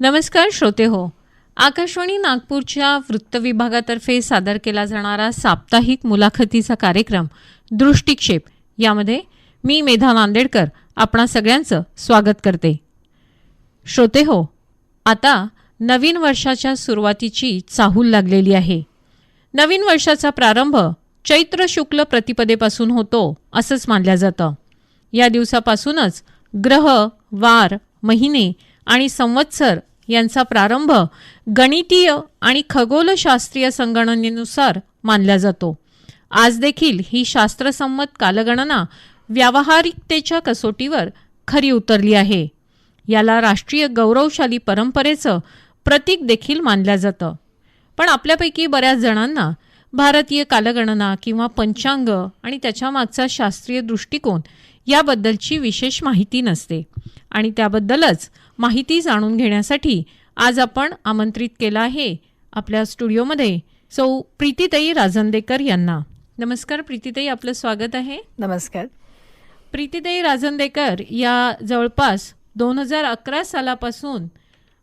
नमस्कार श्रोते हो. आकाशवाणी नागपूरच्या वृत्त विभागातर्फे सादर केला जाणारा साप्ताहिक मुलाखतीचा कार्यक्रम दृष्टिक्षेप. यामध्ये मी मेधा नांदेडकर आपणा सगळ्यांचं स्वागत करते. श्रोते हो आता नवीन वर्षाच्या सुरुवातीची चाहूल लागलेली आहे. नवीन वर्षाचा प्रारंभ चैत्र शुक्ल प्रतिपदेपासून होतो असंच मानलं जातं. या दिवसापासूनच ग्रह वार महिने आणि संवत्सर यांचा प्रारंभ गणितीय आणि खगोलशास्त्रीय संगणनेनुसार मानला जातो. आज देखील ही शास्त्रसंमत कालगणना व्यावहारिकतेच्या कसोटीवर खरी उतरली आहे. याला राष्ट्रीय गौरवशाली परंपरेचं प्रतीक देखील मानलं जातं. पण आपल्यापैकी बऱ्याच जणांना भारतीय कालगणना किंवा पंचांग आणि त्याच्या मागचा शास्त्रीय दृष्टिकोन याबद्दलची विशेष माहिती नसते. आणि त्याबद्दलच माहिती जाणून घेण्यासाठी आज आपण आमंत्रित केलं आहे आपल्या स्टुडिओमध्ये सौ प्रीतीताई राजंदेकर यांना. नमस्कार प्रीतीताई आपलं स्वागत आहे. नमस्कार. प्रीतीताई राजंदेकर या जवळपास दोन हजार अकरा सालापासून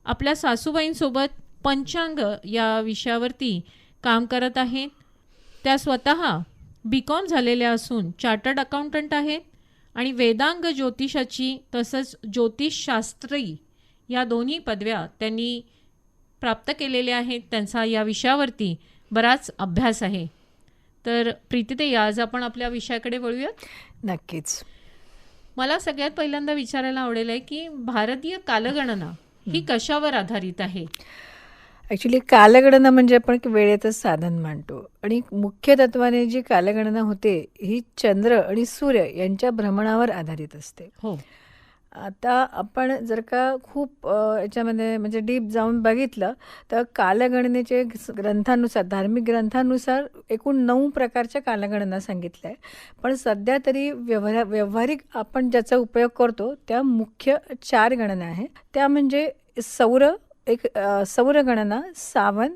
आपल्या सासूबाईंसोबत पंचांग या विषयावरती काम करत आहेत. त्या स्वतः बी कॉम झालेल्या असून चार्टर्ड अकाउंटंट आहेत आणि वेदांग ज्योतिषाची तसंच ज्योतिषशास्त्री या दोन्ही पदव्या त्यांनी प्राप्त केलेल्या आहेत. त्यांचा या विषयावरती बराच अभ्यास आहे. तर प्रीतीताई आज आपण आपल्या विषयाकडे वळूयात? नक्कीच. मला सगळ्यात पहिल्यांदा विचारायला आवडेल आहे की भारतीय कालगणना ही. कशावर आधारित आहे? ॲक्च्युली कालगणना म्हणजे आपण एक वेळेतच साधन मांडतो. आणि मुख्य तत्वाने जी कालगणना होते ही चंद्र आणि सूर्य यांच्या भ्रमणावर आधारित असते. हो. आता आपण जर का खूप याच्यामध्ये म्हणजे डीप जाऊन बघितलं तर कालगणनेचे ग्रंथानुसार धार्मिक ग्रंथानुसार एकूण नऊ प्रकारच्या कालगणना सांगितल्या आहे पण सध्या तरी व्यवहार व्यावहारिक आपण ज्याचा उपयोग करतो त्या मुख्य चार गणना आहे त्या म्हणजे सौर एक सौरगणना सावन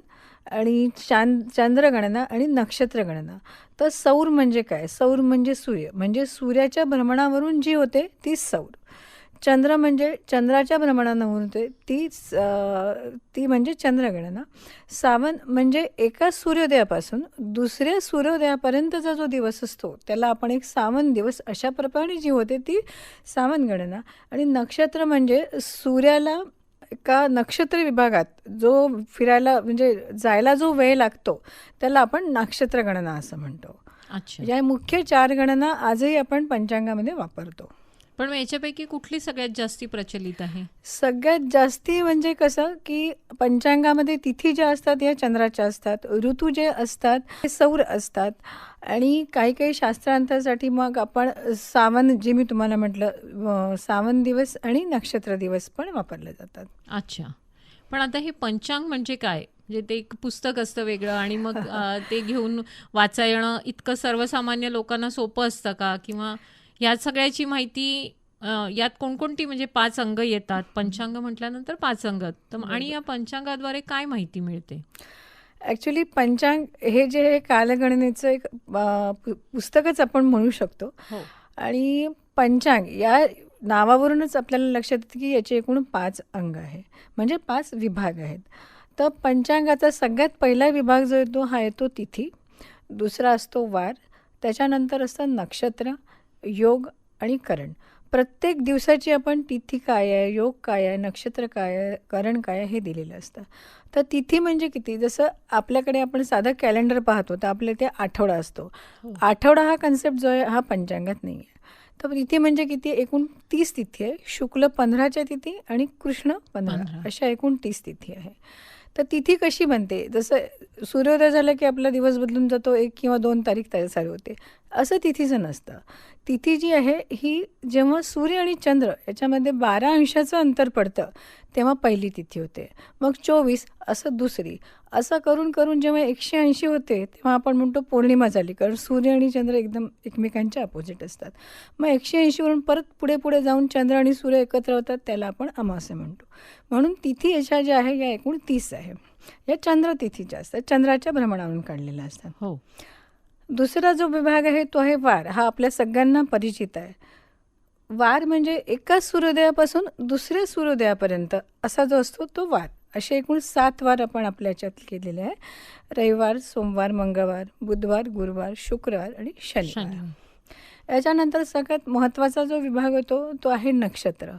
आणि चांद चंद्रगणना आणि नक्षत्रगणना. तर सौर म्हणजे काय? सौर म्हणजे सूर्य. म्हणजे सूर्याच्या भ्रमणावरून जी होते ती सौर. चंद्र म्हणजे चंद्राच्या भ्रमणावरून होते ती ती म्हणजे चंद्रगणना. सावन म्हणजे एका सूर्योदयापासून दुसऱ्या सूर्योदयापर्यंतचा जो दिवस असतो त्याला आपण एक सावन दिवस अशा प्रकारे जी होते ती सावन गणना आणि नक्षत्र म्हणजे सूर्याला एका नक्षत्र विभागात जो फिरायला म्हणजे जायला जो वेळ लागतो त्याला आपण नक्षत्र गणना असं म्हणतो. अच्छा. या मुख्य चार गणना आजही आपण पंचांगामध्ये वापरतो. पण याच्यापैकी कुठली सगळ्यात जास्ती प्रचलित आहे? सगळ्यात जास्ती म्हणजे कसं की पंचांगामध्ये तिथी ज्या असतात या चंद्राच्या असतात ऋतू जे असतात हे सौर असतात. आणि काही काही शास्त्रांतासाठी मग आपण सावन जे मी तुम्हाला म्हटलं सावन दिवस आणि नक्षत्र दिवस पण वापरले जातात. अच्छा. पण आता हे पंचांग म्हणजे काय? म्हणजे ते एक पुस्तक असतं वेगळं आणि मग ते घेऊन वाचा येणं इतकं सर्वसामान्य लोकांना सोपं असतं का? किंवा या सगळ्याची माहिती यात कोणकोणती म्हणजे पाच अंग येतात? पंचांग म्हटल्यानंतर पाच अंग. तर आणि या पंचांगाद्वारे काय माहिती मिळते? ॲक्च्युली पंचांग हे जे हे कालगणनेचं एक पुस्तकच आपण म्हणू शकतो. हो. आणि पंचांग या नावावरूनच आपल्याला लक्षात येतं की याचे एकूण पाच अंग आहे म्हणजे पाच विभाग आहेत. तर पंचांगाचा सगळ्यात पहिला विभाग जो येतो हा येतो तिथी. दुसरा असतो वार. त्याच्यानंतर असतं नक्षत्र योग आणि करण. प्रत्येक दिवसाची आपण तिथी काय आहे योग काय आहे नक्षत्र काय आहे करण काय आहे हे दिलेलं असतं. तर तिथी म्हणजे किती? जसं आपल्याकडे आपण साधं कॅलेंडर पाहतो तर आपल्या ते आठवडा असतो. हो. आठवडा हा कन्सेप्ट जो आहे हा पंचांगात नाही आहे तर तिथी म्हणजे किती? एकूण तीस तिथी आहे. शुक्ल पंधराच्या तिथी आणि कृष्ण पंधरा. अशा एकूण तीस तिथी आहे. तर तिथी कशी बनते? जसं सूर्योदय झालं की आपला दिवस बदलून जातो एक किंवा दोन तारीख तयार चालू होते. असं तिथीचं नसतं. तिथी जी आहे ही जेव्हा सूर्य आणि चंद्र याच्यामध्ये बारा अंशाचं अंतर पडतं तेव्हा पहिली तिथी होते. मग चोवीस असं दुसरी. असं करून करून जेव्हा एकशे ऐंशी होते तेव्हा आपण म्हणतो पौर्णिमा झाली कारण सूर्य आणि चंद्र एकदम एकमेकांच्या अपोजिट असतात. मग एकशे ऐंशीवरून परत पुढे पुढे जाऊन चंद्र आणि सूर्य एकत्र होतात त्याला आपण अमासे म्हणतो. म्हणून तिथी याच्या ज्या आहे या एकूण तीस आहे. या चंद्र तिथीच्या असतात चंद्राच्या भ्रमणावरून काढलेल्या असतात. हो. दुसरा जो विभाग आहे तो आहे वार. हा आपल्या सगळ्यांना परिचित आहे. वार म्हणजे एका सूर्योदयापासून दुसऱ्या सूर्योदयापर्यंत असा जो असतो तो वार. असे एकूण सात वार आपण आपल्या याच्यात केलेले आहे. रविवार सोमवार मंगळवार बुधवार गुरुवार शुक्रवार आणि शनिवार. याच्यानंतर सगळ्यात महत्त्वाचा जो विभाग होतो तो आहे नक्षत्र.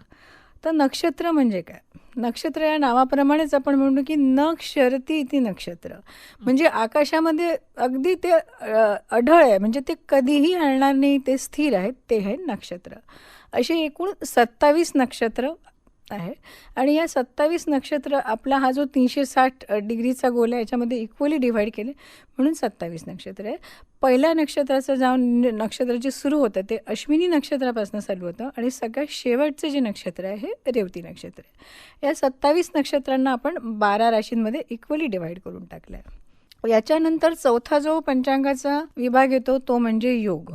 तर नक्षत्र म्हणजे काय? नक्षत्र या नावाप्रमाणेच आपण म्हणतो की नक्षरती ती नक्षत्र. म्हणजे आकाशामध्ये अगदी ते अढळ आहे. म्हणजे ते कधीही हलणार नाही ते स्थिर आहेत ते आहे नक्षत्र. असे एकूण सत्तावीस नक्षत्र आहे. आणि या सत्तावीस नक्षत्र आपला हा जो तीनशे साठ डिग्रीचा गोल आहे याच्यामध्ये इक्वली डिव्हाइड केले. म्हणून सत्तावीस नक्षत्र आहे. पहिल्या नक्षत्राचं जाऊन न- नक्षत्र जे सुरू होतं ते अश्विनी नक्षत्रापासून चालू होतं. आणि सगळ्यात शेवटचे जे नक्षत्र आहे हे रेवती नक्षत्र आहे. या सत्तावीस नक्षत्रांना आपण बारा राशींमध्ये इक्वली डिव्हाइड करून टाकलं आहे याच्यानंतर चौथा जो पंचांगाचा विभाग येतो तो म्हणजे योग.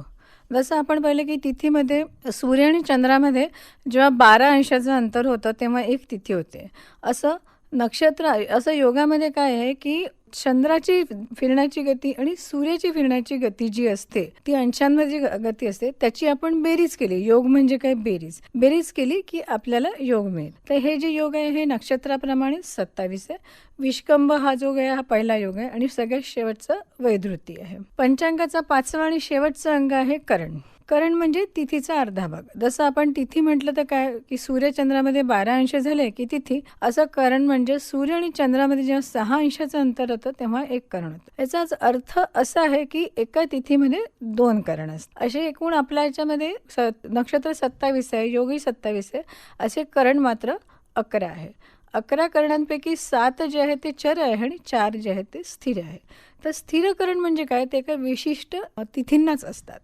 जसं आपण पाहिलं की तिथीमध्ये सूर्य आणि चंद्रामध्ये जेव्हा बारा अंशाचं अंतर होतं तेव्हा एक तिथी होते. असं नक्षत्र असं योगामध्ये काय आहे की चंद्राची फिरण्याची गती आणि सूर्याची फिरण्याची गती जी असते ती अंशांमध्ये जी गती असते त्याची आपण बेरीज केली. योग म्हणजे काय? बेरीज. बेरीज केली की आपल्याला योग मिळेल. तर हे जे योग आहे हे नक्षत्राप्रमाणे सत्तावीस आहे. विष्कंभ हा जो आहे हा पहिला योग आहे आणि सगळ्यात शेवटचा वैधृती आहे. पंचांगाचा पाचवा आणि शेवटचा अंग आहे करण. करण म्हणजे तिथीचा अर्धा भाग जसं आपण तिथी म्हटलं तर काय की सूर्यचंद्रामध्ये बारा अंश झाले की तिथी असं करण म्हणजे सूर्य आणि चंद्रामध्ये जेव्हा सहा अंशाचं अंतर होतं तेव्हा एक करण होतं. याचाच अर्थ असा आहे की एका तिथीमध्ये दोन करण असतात. असे एकूण आपल्या याच्यामध्ये स नक्षत्र सत्तावीस आहे योगी सत्तावीस आहे असे करण मात्र अकरा आहे. अकरा करणांपैकी सात जे आहे ते चर आहे आणि चार जे आहे ते स्थिर आहे. तर स्थिरकरण म्हणजे काय? ते एका विशिष्ट तिथींनाच असतात.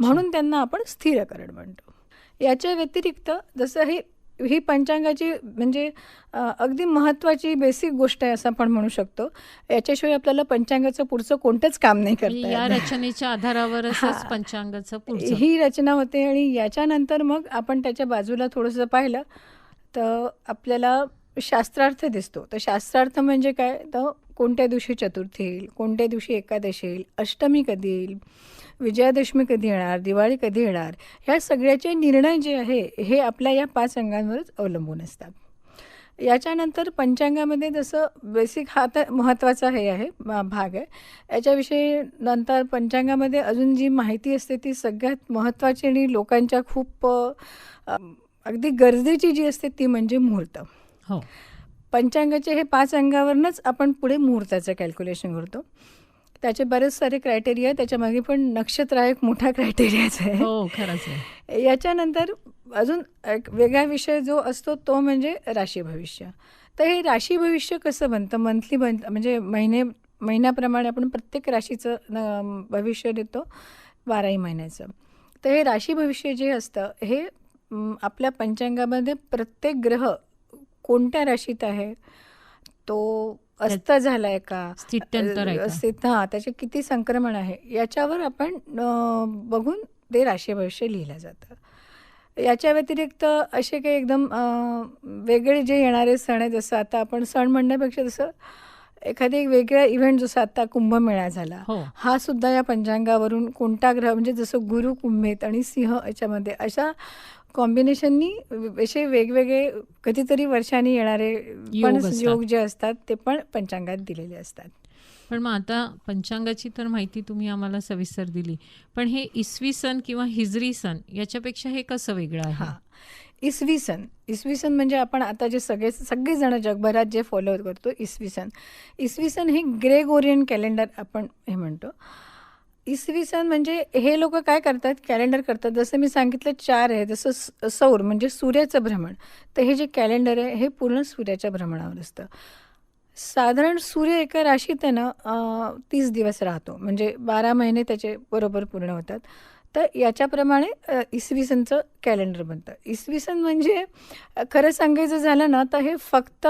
म्हणून त्यांना आपण स्थिरकरण म्हणतो. याच्या व्यतिरिक्त जसं हे ही पंचांगाची म्हणजे अगदी महत्त्वाची बेसिक गोष्ट आहे असं आपण म्हणू शकतो. याच्याशिवाय आपल्याला पंचांगाचं पुढचं कोणतंच काम नाही करता या. रचनेच्या आधारावरच हा. पंचांगाचं ही रचना होते आणि याच्यानंतर मग आपण त्याच्या बाजूला थोडंसं पाहिलं तर आपल्याला शास्त्रार्थ दिसतो. तर शास्त्रार्थ म्हणजे काय? तर कोणत्या दिवशी चतुर्थी येईल कोणत्या दिवशी एकादशी येईल अष्टमी कधी येईल विजयादशमी कधी येणार दिवाळी कधी येणार ह्या सगळ्याचे निर्णय जे आहे हे आपल्या या पाच अंगांवरच अवलंबून असतात. याच्यानंतर पंचांगामध्ये जसं बेसिक हा तर महत्त्वाचा हे आहे भाग आहे. याच्याविषयी नंतर पंचांगामध्ये अजून जी माहिती असते ती सगळ्यात महत्त्वाची आणि लोकांच्या खूप अगदी गरजेची जी असते ती म्हणजे मुहूर्त. हो. पंचांगाचे हे पाच अंगावरनंच आपण पुढे मुहूर्ताचं कॅल्क्युलेशन करतो. त्याचे बरेच सारे क्रायटेरिया आहे त्याच्यामागे पण नक्षत्र हा एक मोठा क्रायटेरियाच आहे. हो खरंच आहे. याच्यानंतर अजून एक वेगळा विषय जो असतो तो म्हणजे राशी भविष्य. तर हे राशी भविष्य कसं बनतं? मंथली बन म्हणजे महिने महिन्याप्रमाणे आपण प्रत्येक राशीचं भविष्य देतो बाराही महिन्याचं. तर हे राशी भविष्य जे असतं हे आपल्या पंचांगामध्ये प्रत्येक ग्रह कोणत्या राशीत आहे? तो अस्त झाला आहे का? हां त्याचे किती संक्रमण आहे? याच्यावर आपण बघून ते राशी भविष्य लिहिलं जातं. याच्या व्यतिरिक्त असे काही एकदम वेगळे जे येणारे सण आहे जसं आता आपण सण म्हणण्यापेक्षा जसं एखादी एक वेगळा इव्हेंट जसं आता कुंभमेळा झाला हो. हा सुद्धा या पंचांगावरून कोणता ग्रह म्हणजे जसं गुरु कुंभेत आणि सिंह याच्यामध्ये अशा कॉम्बिनेशननी असे वेगवेगळे कधीतरी वर्षांनी येणारे पण योग जे असतात ते पण पंचांगात दिलेले असतात. पण मग आता पंचांगाची तर माहिती तुम्ही आम्हाला सविस्तर दिली. पण हे इसवी सण किंवा हिजरी सण याच्यापेक्षा हे कसं वेगळं आहे? हां. इसवी सन. इसवी सन म्हणजे आपण आता जे सगळे सगळेजण जगभरात जे फॉलो करतो इसवी सन. इसवी सन हे ग्रेगोरियन कॅलेंडर आपण हे म्हणतो. इसवी सन म्हणजे हे लोक काय करतात? कॅलेंडर करतात. जसं मी सांगितलं चार आहे. जसं स- सौर म्हणजे सूर्याचं भ्रमण. तर हे जे कॅलेंडर आहे हे पूर्ण सूर्याच्या भ्रमणावर असतं. साधारण सूर्य एका राशीत आहे ना तीस दिवस राहतो. म्हणजे बारा महिने त्याचे बरोबर पूर्ण होतात. तर याच्याप्रमाणे इसवी सनचं कॅलेंडर बनतं. इसवी सन म्हणजे खरं सांगायचं झालं ना तर हे फक्त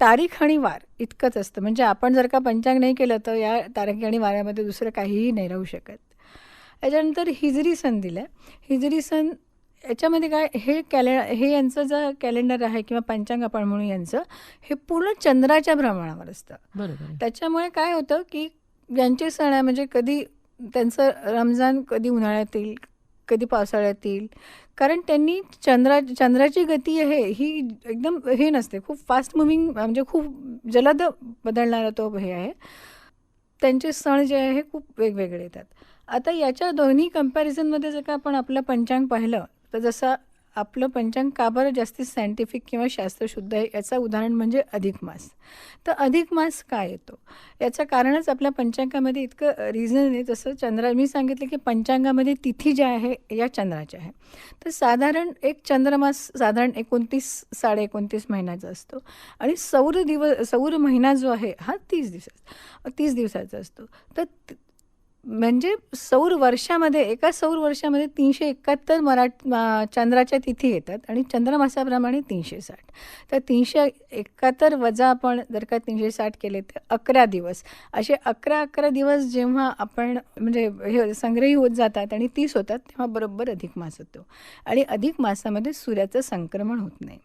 तारीख आणि वार इतकंच असतं. म्हणजे आपण जर का पंचांग नाही केलं तर या तारीख आणि वाऱ्यामध्ये दुसरं काहीही नाही राहू शकत. याच्यानंतर हिजरी सन दिलं. आहे हिजरी सन याच्यामध्ये काय हे कॅले हे यांचं जे कॅलेंडर आहे किंवा पंचांग आपण म्हणू यांचं हे पूर्ण चंद्राच्या भ्रमणावर असतं. त्याच्यामुळे काय होतं की यांचे सण आहे म्हणजे कधी त्यांचं रमजान कधी उन्हाळ्यात येईल कधी पावसाळ्यात येईल कारण त्यांनी चंद्रा चंद्राची गती आहे ही एकदम हे नसते. खूप फास्ट मुव्हिंग म्हणजे खूप जलद बदलणारा तो हे आहे. त्यांचे सण जे आहे हे खूप वेगवेगळे येतात. आता याच्या दोन्ही कम्पॅरिझनमध्ये जर का आपण आपलं पंचांग पाहिलं तर जसं आपलं पंचांग का बरं जास्तीत सायंटिफिक किंवा शास्त्रशुद्ध आहे याचं उदाहरण म्हणजे अधिक मास. तर अधिक मास का येतो? याचं कारणच आपल्या पंचांगामध्ये इतकं रिझन आहे. जसं चंद्रा मी सांगितलं की पंचांगामध्ये तिथी ज्या आहे या चंद्राच्या आहे. तर साधारण एक चंद्रमास साधारण एकोणतीस साडे एकोणतीस महिन्याचा असतो. आणि सौर दिवस सौर महिना जो आहे हा तीस दिवसाचा तीस दिवसाचा असतो. तर म्हणजे सौर वर्षामध्ये एका सौर वर्षामध्ये तीनशे एकाहत्तर मराठ मा- चंद्राच्या तिथी येतात आणि चंद्रमासाप्रमाणे तीनशे साठ. तर तीनशे एकाहत्तर वजा आपण जर का तीनशे साठ केले तर अकरा दिवस. असे अकरा अकरा दिवस जेव्हा आपण म्हणजे हे संग्रही होत जातात आणि तीस होतात तेव्हा बरोबर अधिक मास होतो. आणि अधिक मासामध्ये सूर्याचं संक्रमण होत नाही.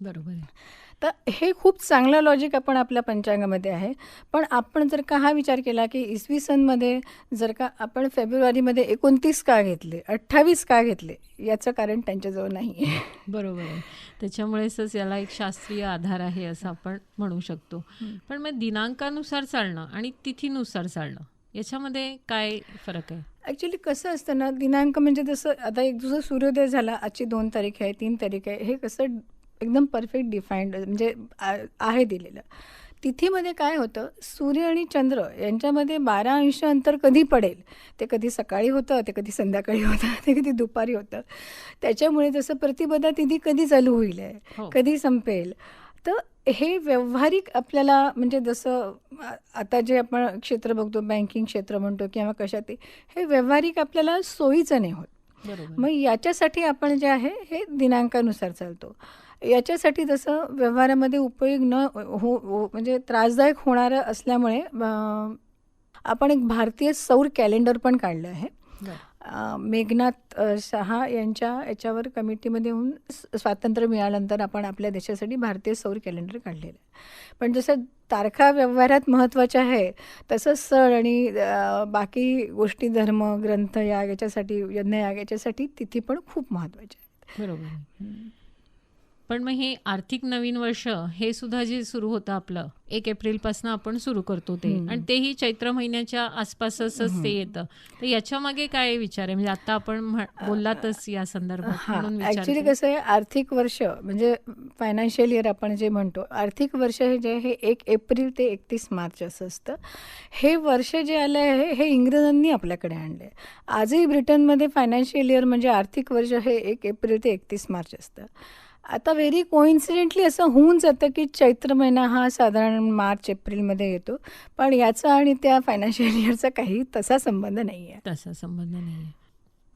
बरोबर आहे. तर हे खूप चांगलं लॉजिक आपण आपल्या पंचांगामध्ये आहे. पण आपण जर का हा विचार केला की इसवी सनमध्ये जर का आपण फेब्रुवारीमध्ये एकोणतीस का घेतले अठ्ठावीस का घेतले याचं कारण त्यांच्याजवळ नाही आहे बरोबर आहे. त्याच्यामुळेच याला एक शास्त्रीय आधार आहे असं आपण म्हणू शकतो. पण मग दिनांकानुसार चालणं आणि तिथीनुसार चालणं याच्यामध्ये काय फरक आहे? ॲक्च्युली कसं असतं ना दिनांक म्हणजे जसं आता एक जसं सूर्योदय झाला आजची दोन तारीख आहे तीन तारीख आहे हे कसं एकदम परफेक्ट डिफाईंड म्हणजे आहे दिलेलं. तिथीमध्ये काय होतं सूर्य आणि चंद्र यांच्यामध्ये बारा अंश अंतर कधी पडेल ते कधी सकाळी होतं ते कधी संध्याकाळी होतं ते कधी दुपारी होतं. त्याच्यामुळे जसं प्रतिपदा तिथी कधी चालू होईल आहे हो. कधी संपेल तर हे व्यावहारिक आपल्याला म्हणजे जसं आता जे आपण क्षेत्र बघतो बँकिंग क्षेत्र म्हणतो किंवा कशात ते हे व्यावहारिक आपल्याला सोयीचं नाही होत. मग याच्यासाठी आपण जे आहे हे दिनांकानुसार चालतो. याच्यासाठी जसं व्यवहारामध्ये उपयोग न हो हो म्हणजे त्रासदायक होणारं असल्यामुळे आपण एक भारतीय सौर कॅलेंडर पण काढलं आहे. मेघनाथ शहा यांच्या याच्यावर कमिटीमध्ये येऊन स्वातंत्र्य मिळाल्यानंतर आपण आपल्या देशासाठी भारतीय सौर कॅलेंडर काढलेलं आहे. पण जसं तारखा व्यवहारात महत्त्वाच्या आहे तसंच सण आणि बाकी गोष्टी धर्म ग्रंथ याग याच्यासाठी यज्ञयाग याच्यासाठी तिथी पण खूप महत्त्वाच्या आहेत. बरोबर. पण मग हे आर्थिक नवीन वर्ष हे सुद्धा जे सुरू होतं आपलं एक एप्रिलपासून आपण सुरू करतो ते. आणि तेही चैत्र महिन्याच्या आसपासच ते येतं. तर याच्या मागे काय विचार आहे? म्हणजे आता आपण बोललातच या संदर्भात. कसं आहे आर्थिक वर्ष म्हणजे फायनान्शियल इयर आपण जे म्हणतो आर्थिक वर्ष हे जे हे एक एप्रिल ते एकतीस मार्च असं असतं. हे वर्ष जे आलं आहे हे इंग्रजांनी आपल्याकडे आणलं आजही ब्रिटनमध्ये फायनान्शियल इयर म्हणजे आर्थिक वर्ष हे एक एप्रिल ते एकतीस मार्च असतं. आता व्हेरी कोइन्सिडेंटली असं होऊन जातं की चैत्र महिना हा साधारण मार्च एप्रिलमध्ये येतो. पण याचा आणि त्या फायनान्शियल इयरचा काही तसा संबंध नाही आहे तसा संबंध नाही आहे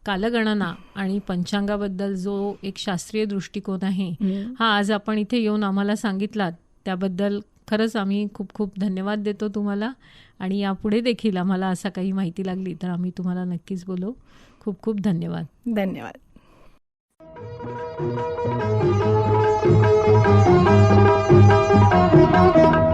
कालगणना आणि पंचांगाबद्दल जो एक शास्त्रीय दृष्टिकोन आहे हा आज आपण इथे येऊन आम्हाला सांगितलात. त्याबद्दल खरंच आम्ही खूप खूप धन्यवाद देतो तुम्हाला. आणि यापुढे देखील आम्हाला असा काही माहिती लागली तर आम्ही तुम्हाला नक्कीच बोलू. खूप खूप धन्यवाद. धन्यवाद. Música